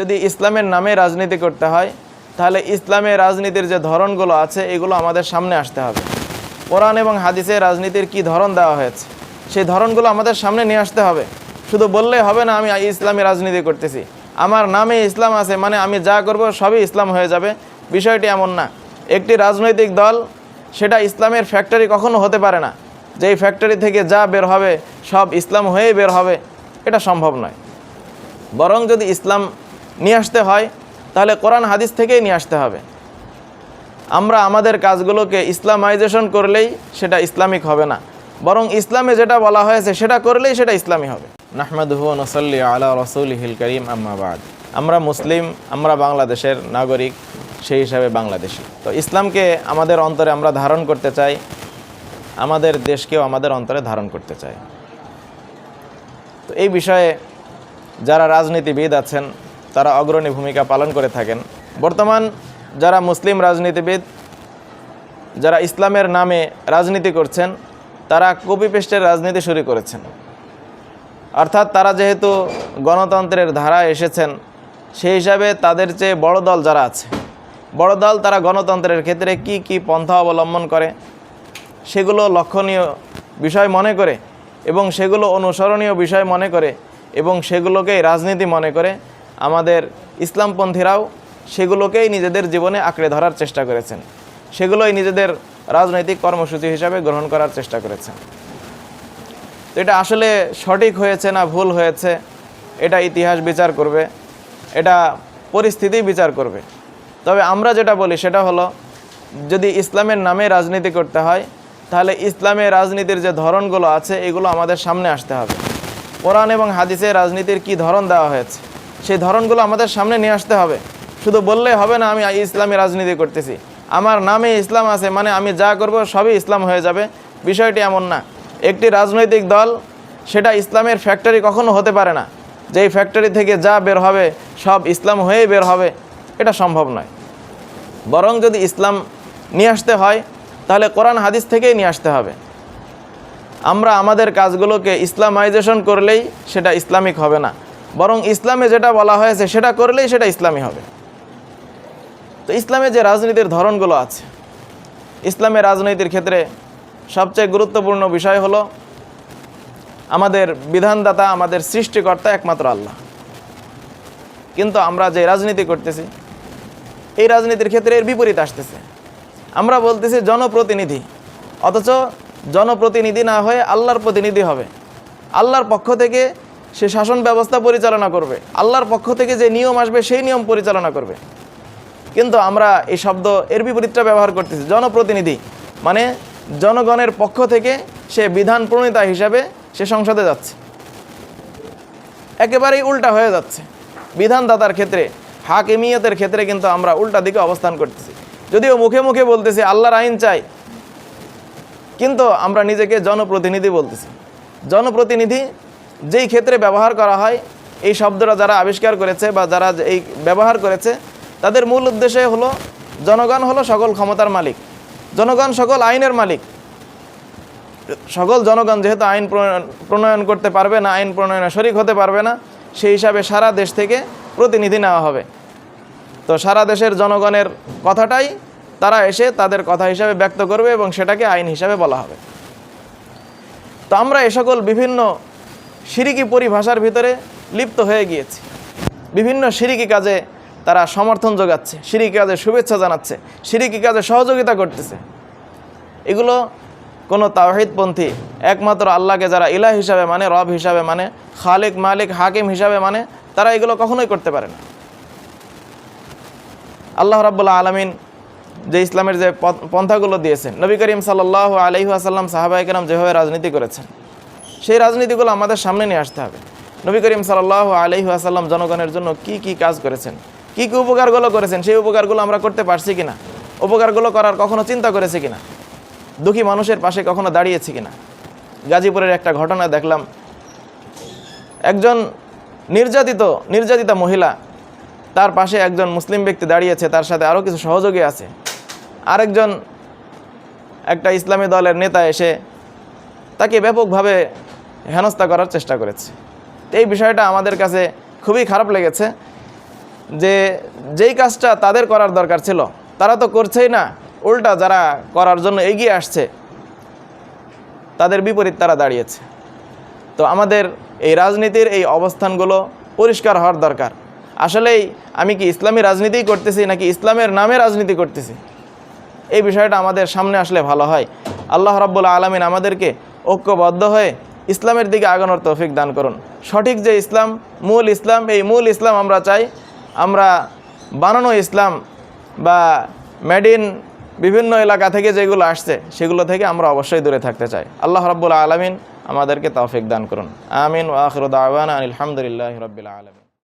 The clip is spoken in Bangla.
যদি ইসলামের নামে রাজনীতি করতে হয়, তাহলে ইসলামের রাজনীতির যে ধরনগুলো আছে, এগুলো আমাদের সামনে আসতে হবে। কোরআন এবং হাদিসে রাজনীতির কি ধরন দেওয়া হয়েছে, সেই ধরনগুলো আমাদের সামনে নিয়ে আসতে হবে। শুধু বললে হবে না, আমি ইসলামী রাজনীতি করতেছি। আমার নামে ইসলাম আছে মানে আমি যা করব সবই ইসলাম হয়ে যাবে। বিষয়টি এমন না। একটি রাজনৈতিক দল, সেটা ইসলামের ফ্যাক্টরি কখনো হতে পারে না। যেই ফ্যাক্টরি থেকে যা বের হবে, সব ইসলাম হয়েই বের হবে। এটা সম্ভব নয়। বরং যদি ইসলাম নিয়ে আসতে হয়, তাহলে কোরআন হাদিস থেকেই নিয়ে আসতে হবে। আমরা আমাদের কাজগুলোকে ইসলামাইজেশন করলেই সেটা ইসলামিক হবে না। বরং ইসলামে যেটা বলা হয়েছে সেটা করলেই সেটা ইসলামী হবে। নাহমাদুহু নসল্লি আলা রসুল হিল করিম আম্মাবাদ আমরা মুসলিম, আমরা বাংলাদেশের নাগরিক, সেই হিসাবে বাংলাদেশি। তো ইসলামকে আমাদের অন্তরে আমরা ধারণ করতে চাই, আমাদের দেশকেও আমাদের অন্তরে ধারণ করতে চাই। তো এই বিষয়ে যারা রাজনীতিবিদ আছেন তারা অগ্রণী ভূমিকা পালন করে থাকেন। বর্তমান যারা মুসলিম রাজনীতিবিদ, যারা ইসলামের নামে রাজনীতি করছেন, তারা কপি পেস্টের রাজনীতি শুরু করেছেন। অর্থাৎ তারা যেহেতু গণতন্ত্রের ধারা এসেছেন, সেই হিসাবে তাদের চেয়ে বড় দল যারা আছে, বড় দল তারা গণতন্ত্রের ক্ষেত্রে কি কি পন্থা অবলম্বন করে, সেগুলো লক্ষণীয় বিষয় মনে করে এবং সেগুলো অনুসরণীয় বিষয় মনে করে এবং সেগুলোকেই রাজনীতি মনে করে আমাদের ইসলামপন্থীরাও সেগুলোকেই নিজেদের জীবনে আঁকড়ে ধরার চেষ্টা করেছেন। সেগুলোই নিজেদের রাজনৈতিক কর্মসূচি হিসাবে গ্রহণ করার চেষ্টা করেছেন। তো এটা আসলে সঠিক হয়েছে না ভুল হয়েছে? এটা ইতিহাস বিচার করবে, এটা পরিস্থিতি বিচার করবে। তবে আমরা যেটা বলি সেটা হলো, যদি ইসলামের নামে রাজনীতি করতে হয়, তাহলে ইসলামের রাজনীতির যে ধরনগুলো আছে, এগুলো আমাদের সামনে আসতে হবে। কোরআন এবং হাদিসে রাজনীতির কি ধরন দেওয়া হয়েছে? সেই ধরনগুলো আমাদের সামনে নিয়ে আসতে হবে। শুধু বললে হবে না, আমি ইসলামী রাজনীতি করতেছি। আমার নামে ইসলাম আছে মানে আমি যা করব সবই ইসলাম হয়ে যাবে। বিষয়টি এমন না। একটি রাজনৈতিক দল, সেটা ইসলামের ফ্যাক্টরি কখনো হতে পারে না। যেই ফ্যাক্টরি থেকে যা বের হবে, সব ইসলাম হয়েই বের হবে। এটা সম্ভব নয়। বরং যদি ইসলাম নিয়ে আসতে হয়, তাহলে কোরআন হাদিস থেকেই নিয়ে আসতে হবে। আমরা আমাদের কাজগুলোকে ইসলামাইজেশন করলেই সেটা ইসলামিক হবে না। বরং ইসলামে যেটা বলা হয়েছে, সেটা করলেই সেটা ইসলামী হবে। তো ইসলামে যে রাজনীতির ধরনগুলো আছে ইসলামের রাজনীতির ক্ষেত্রে সবচেয়ে গুরুত্বপূর্ণ বিষয় হলো, আমাদের বিধানদাতা, আমাদের সৃষ্টিকর্তা একমাত্র আল্লাহ। কিন্তু আমরা যে রাজনীতি করতেছি, এই রাজনীতির ক্ষেত্রে এর বিপরীত আসতেছে। আমরা বলতেছি জনপ্রতিনিধি, অথচ জনপ্রতিনিধি না হয়ে আল্লাহর প্রতিনিধি হবে। আল্লাহর পক্ষ থেকে সে শাসন ব্যবস্থা পরিচালনা করবে। আল্লাহর পক্ষ থেকে যে নিয়ম আসবে, সেই নিয়ম পরিচালনা করবে। কিন্তু আমরা এই শব্দ এর বিপরীতটা ব্যবহার করতেছি। জনপ্রতিনিধি মানে জনগণের পক্ষ থেকে সে বিধান প্রণেতা হিসাবে সে সংসদে যাচ্ছে। একেবারেই উল্টা হয়ে যাচ্ছে। বিধানদাতার ক্ষেত্রে হাক হাকিমিয়তের ক্ষেত্রে কিন্তু আমরা উল্টা দিকে অবস্থান করতেছি। যদিও মুখে মুখে বলতেছি, আল্লাহর আইন চাই। কিন্তু আমরা নিজেকে জনপ্রতিনিধি বলতেছি। জনপ্রতিনিধি যেই ক্ষেত্রে ব্যবহার করা হয়, এই শব্দটা যারা আবিষ্কার করেছে বা যারা এই ব্যবহার করেছে, তাদের মূল উদ্দেশ্য হলো, জনগণ হলো সকল ক্ষমতার মালিক। জনগণ সকল আইনের মালিক। সকল জনগণ যেহেতু আইন প্রণয়ন করতে পারবে না, আইন প্রণয়নে শরিক হতে পারবে না, সেই হিসাবে সারা দেশ থেকে প্রতিনিধি নেওয়া হবে। তো সারা দেশের জনগণের কথাটাই তারা এসে তাদের কথা হিসাবে ব্যক্ত করবে এবং সেটাকে আইন হিসাবে বলা হবে। তো আমরা এ সকল বিভিন্ন সিরিকি পরিভাষার ভিতরে লিপ্ত হয়ে গিয়েছে। বিভিন্ন সিরিকি কাজে তারা সমর্থন যোগাচ্ছে, সিরিকি কাজে শুভেচ্ছা জানাচ্ছে, সিরিকি কাজে সহযোগিতা করতেছে। এগুলো কোনো তাওহিদপন্থী, একমাত্র আল্লাহকে যারা ইলাহ হিসাবে মানে রব হিসাবে মানে খালিক, মালিক, হাকিম হিসাবে মানে তারা এগুলো কখনোই করতে পারে না। আল্লাহ রাব্বুল্লাহ আলমিন যে ইসলামের যে পন্থাগুলো দিয়েছেন, নবী করিম সাল্লাহ আলহি আসাল্লাম সাহাবাইকেরাম যেভাবে রাজনীতি করেছেন সেই রাজনীতিগুলো আমাদের সামনে নিয়ে আসতে হবে। নবী করিম সাল্লাহ আলহি আসাল্লাম জনগণের জন্য কি কি কাজ করেছেন? কি কি উপকারগুলো করেছেন? সেই উপকারগুলো আমরা করতে পারছি কিনা? উপকারগুলো করার কখনো চিন্তা করেছি কিনা? দুঃখী মানুষের পাশে কখনো দাঁড়িয়েছি কিনা? গাজীপুরের একটা ঘটনা দেখলাম। একজন নির্যাতিত, নির্যাতিতা মহিলা, তার পাশে একজন মুসলিম ব্যক্তি দাঁড়িয়েছে, তার সাথে আরও কিছু সহযোগী আছে। আরেকজন একটা ইসলামী দলের নেতা এসে তাকে ব্যাপকভাবে হেনস্থা করার চেষ্টা করেছে। এই বিষয়টা আমাদের কাছে খুবই খারাপ লেগেছে যে যেই কাজটা তাদের করার দরকার ছিল, তারা তো করছেই না। উল্টা যারা করার জন্য এগিয়ে আসছে, তাদের বিপরীত তারা দাঁড়িয়েছে। তো আমাদের এই রাজনীতির এই অবস্থানগুলো পরিষ্কার হওয়ার দরকার। আসলেই আমি কি ইসলামী রাজনীতিই করতেছি নাকি ইসলামের নামে রাজনীতি করতেছি? এই বিষয়টা আমাদের সামনে আসলে ভালো হয়। আল্লাহ রাব্বুল আলমিন আমাদেরকে ঐক্যবদ্ধ হয়ে ইসলামের দিকে আগানোর তৌফিক দান করুন। সঠিক যে ইসলাম, মূল ইসলাম, এই মূল ইসলাম আমরা চাই। আমরা বানানো ইসলাম বা মেড ইন বিভিন্ন এলাকা থেকে যেগুলো আসছে, সেগুলো থেকে আমরা অবশ্যই দূরে থাকতে চাই। আল্লাহ রব্বুল আলমিন আমাদেরকে তৌফিক দান করুন। আমিন ওয়াখরুদ আওয়ান আলহামদুলিল্লাহ রবিল আলমিন।